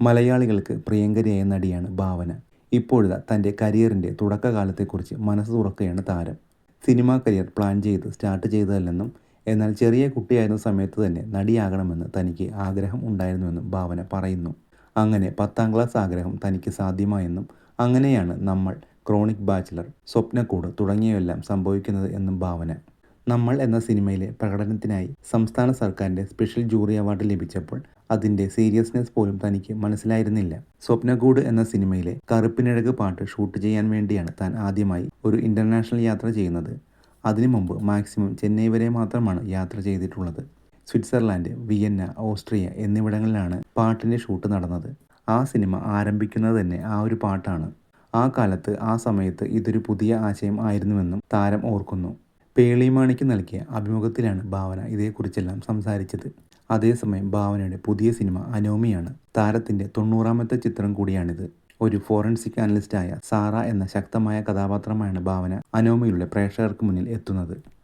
മലയാളികൾക്ക് പ്രിയങ്കരിയായ നടിയാണ് ഭാവന. ഇപ്പോഴിതാ തന്റെ കരിയറിന്റെ തുടക്കകാലത്തെക്കുറിച്ച് മനസ്സ് തുറക്കുകയാണ് താരം. സിനിമാ കരിയർ പ്ലാൻ ചെയ്ത് സ്റ്റാർട്ട് ചെയ്തതല്ലെന്നും എന്നാൽ ചെറിയ കുട്ടിയായിരുന്ന സമയത്ത് തന്നെ നടിയാകണമെന്ന് തനിക്ക് ആഗ്രഹം ഉണ്ടായിരുന്നുവെന്നും ഭാവന പറയുന്നു. അങ്ങനെ പത്താം ക്ലാസ് ആഗ്രഹം തനിക്ക് സാധ്യമായെന്നും അങ്ങനെയാണ് നമ്മൾ ക്രോണിക് ബാച്ചിലർ സ്വപ്നക്കൂട് തുടങ്ങിയവയെല്ലാം സംഭവിക്കുന്നത് എന്നും ഭാവന. നമ്മൾ എന്ന സിനിമയിലെ പ്രകടനത്തിനായി സംസ്ഥാന സർക്കാരിന്റെ സ്പെഷ്യൽ ജൂറി അവാർഡ് ലഭിച്ചപ്പോൾ അതിന്റെ സീരിയസ്നെസ് പോലും തനിക്ക് മനസ്സിലായിരുന്നില്ല. സ്വപ്നകൂട് എന്ന സിനിമയിലെ കറുപ്പിനിഴക് പാട്ട് ഷൂട്ട് ചെയ്യാൻ വേണ്ടിയാണ് താൻ ആദ്യമായി ഒരു ഇന്റർനാഷണൽ യാത്ര ചെയ്യുന്നത്. അതിനു മുമ്പ് മാക്സിമം ചെന്നൈ വരെ മാത്രമാണ് യാത്ര ചെയ്തിട്ടുള്ളത്. സ്വിറ്റ്സർലാൻഡ് വിയന്ന ഓസ്ട്രിയ എന്നിവിടങ്ങളിലാണ് പാട്ടിന്റെ ഷൂട്ട് നടന്നത്. ആ സിനിമ ആരംഭിക്കുന്നത് തന്നെ ആ ഒരു പാട്ടാണ്. ആ കാലത്ത് ആ സമയത്ത് ഇതൊരു പുതിയ ആശയം ആയിരുന്നുവെന്നും താരം ഓർക്കുന്നു. പേളിമാണിക്ക് നൽകിയ അഭിമുഖത്തിലാണ് ഭാവന ഇതേക്കുറിച്ചെല്ലാം സംസാരിച്ചത്. അതേസമയം ഭാവനയുടെ പുതിയ സിനിമ അനോമിയാണ്. താരത്തിന്റെ തൊണ്ണൂറാമത്തെ ചിത്രം കൂടിയാണിത്. ഒരു ഫോറൻസിക് അനലിസ്റ്റായ സാറ എന്ന ശക്തമായ കഥാപാത്രമാണ് ഭാവന അനോമിയുടെ പ്രേക്ഷകർക്ക് മുന്നിൽ എത്തുന്നത്.